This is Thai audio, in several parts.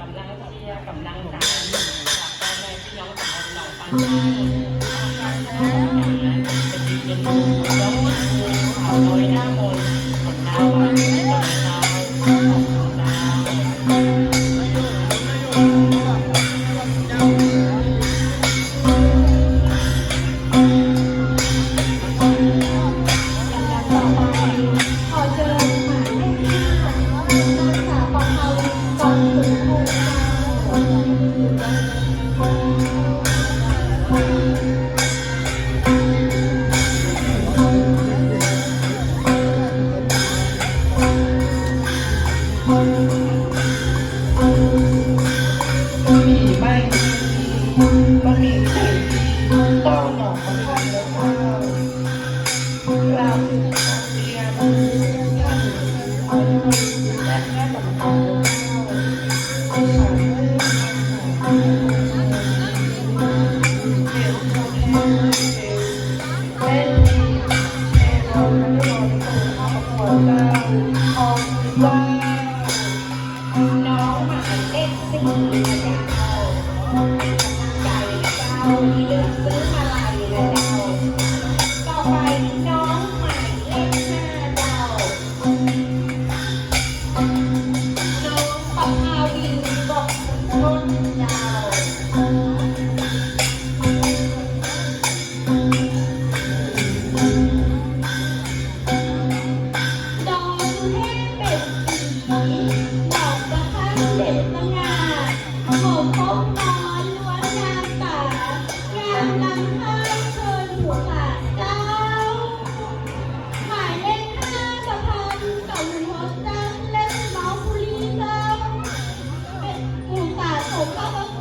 กำลังเทียกำลังใจจากพ่อแม่พี่น้องสาวหนองปัง bersalah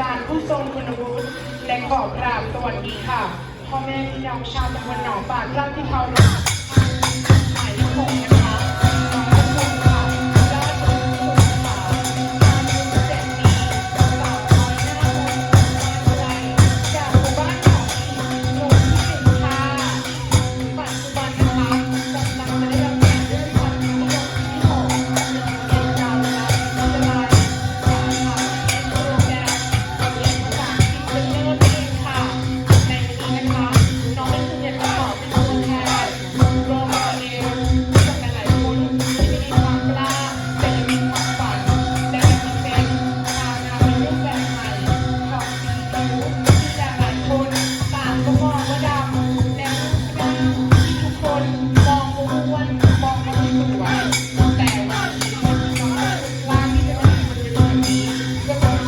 จารย์ผู้ทรงคุณวุฒิและขอกราบสวัสดีค่ะ พ่อแม่พี่น้องชาวตำบลหนองป่าราชที่เขาหมายเลขหกนะคะ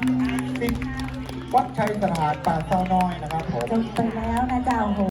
กับสิบวัดชัยสถานป่าเศร้าน้อยนะครับผม จบไปแล้วนะเจ้าโห